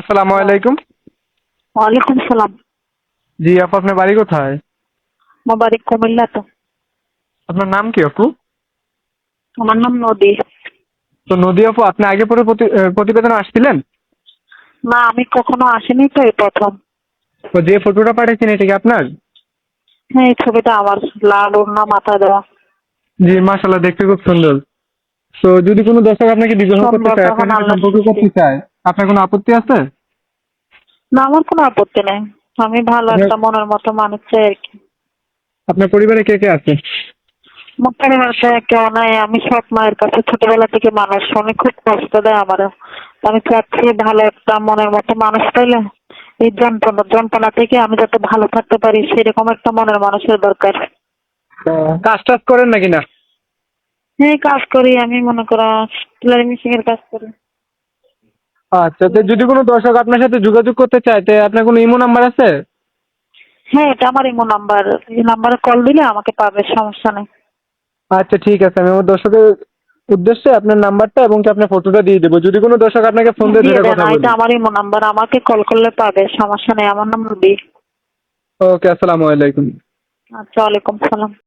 আসসালামু আলাইকুম। ওয়ালাইকুম সালাম। জি আপু আপনার বাড়ি কোথায়? আমার বাড়ি কুমিল্লা তো। আপনার নাম কি আপু? আমার নাম নদী। তো নদী আপু আপনি আগে পরে প্রতিবেদনে আসছিলেন? না আমি কখনো আসিনি তো এই প্রথম। তো যে ফটোটা পাঠিয়েছেন এটা কি আপনার? হ্যাঁ এই ছবিটা আমার। লাল ওড়না মাথা দেওয়া। জি মাশাল্লাহ দেখতে খুব সুন্দর। তো যদি কোনো দর্শক আপনাকে বিবাহ করতে চায় সাথে সম্পর্ক করতে চায় আপনার কোনো আপত্তি আছে? না আমার কোনো আপত্তি নাই। আমি ভালো একটা মনের মতো মানুষ চাই আর কি। আপনার পরিবারে কে কে আছে? আমার পরিবারতে কেউ নাই। আমি সৎ মায়ের কাছে ছোটবেলা থেকে মানুষ। অনেক খুব কষ্ট দেয় আমার আমি চাচ্ছি ভালো একটা মনের মতো মানুষ পাইলে এই যন্ত্রণা যন্ত্রণা থেকে আমি যাতে ভালো থাকতে পারি সেরকম একটা মনের মানুষের দরকার। কাজ টাজ করেন নাকি না? হ্যাঁ কাজ করি। আমি মনে করো টেলারিং মেশিন এর কাজ করি। আচ্ছা তো যদি কোনো দর্শক আপনার সাথে যোগাযোগ করতে চায় তো আপনার কোনো ইমো নাম্বার আছে? হ্যাঁ এটা আমার ইমো নাম্বার। এই নাম্বারে কল দিলে আমাকে পাবে সমস্যা নেই। আচ্ছা ঠিক আছে। আমি আমার দর্শকের উদ্দেশ্যে আপনার নাম্বারটা এবং কি আপনার ফটোটা দিয়ে দেবো। যদি কোনো দর্শক আপনাকে ফোন দিয়ে ধরে কথা বলে। এটা আমার ইমো নাম্বার। আমাকে কল করলে পাবে সমস্যা নেই। আমার নাম রুবি। ওকে আসসালামু আলাইকুম। আচ্ছা ওয়ালাইকুম সালাম।